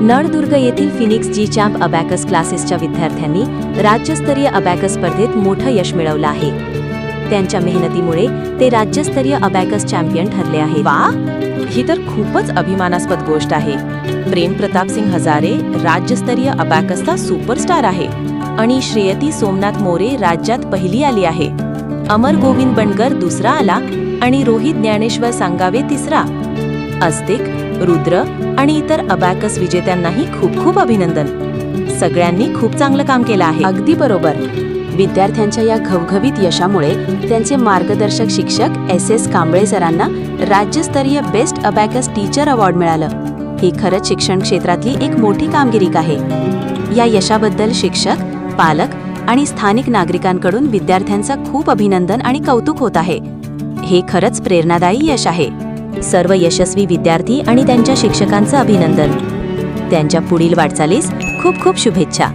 नळदुर्ग येथील फिनिक्स जी champ abacus क्लासेसच्या विद्यार्थ्यांनी राज्यस्तरीय अबॅकस स्पर्धेत मोठं यश मिळवलं आहे. त्यांच्या मेहनतीमुळे ते राज्यस्तरीय अबॅकस चॅम्पियन ठरले आहे वा! ही तर खूपच अभिमानास्पद गोष्ट आहे. प्रेम प्रताप सिंग हजारे राज्यस्तरीय अबॅकसचा सुपरस्टार आहे आणि श्रेयती सोमनाथ मोरे राज्यात पहिली आली आहे. अमर गोविंद बनकर दुसरा आला आणि रोहित ज्ञानेश्वर सांगावे तिसरा. अस्तिक रुद्र आणि इतर अबॅकस विजेत्यांनाही खूप खूप अभिनंदन. सगळ्यांनी खूप चांगलं काम केलं आहे. अगदी बरोबर. विद्यार्थ्यांच्या या घवघवीत यशामुळे त्यांचे मार्गदर्शक शिक्षक एस एस कांबळे सरांना राज्यस्तरीय बेस्ट अबॅकस टीचर अवॉर्ड मिळालं. ही खरंच शिक्षण क्षेत्रातली एक मोठी कामगिरी आहे. या यशाबद्दल शिक्षक पालक आणि स्थानिक नागरिकांकडून विद्यार्थ्यांचं खूप अभिनंदन आणि कौतुक होत आहे. हे खरंच प्रेरणादायी यश आहे. सर्व यशस्वी विद्यार्थी आणि त्यांच्या शिक्षकांचं अभिनंदन. त्यांच्या पुढील वाटचालीस खूप खूप शुभेच्छा.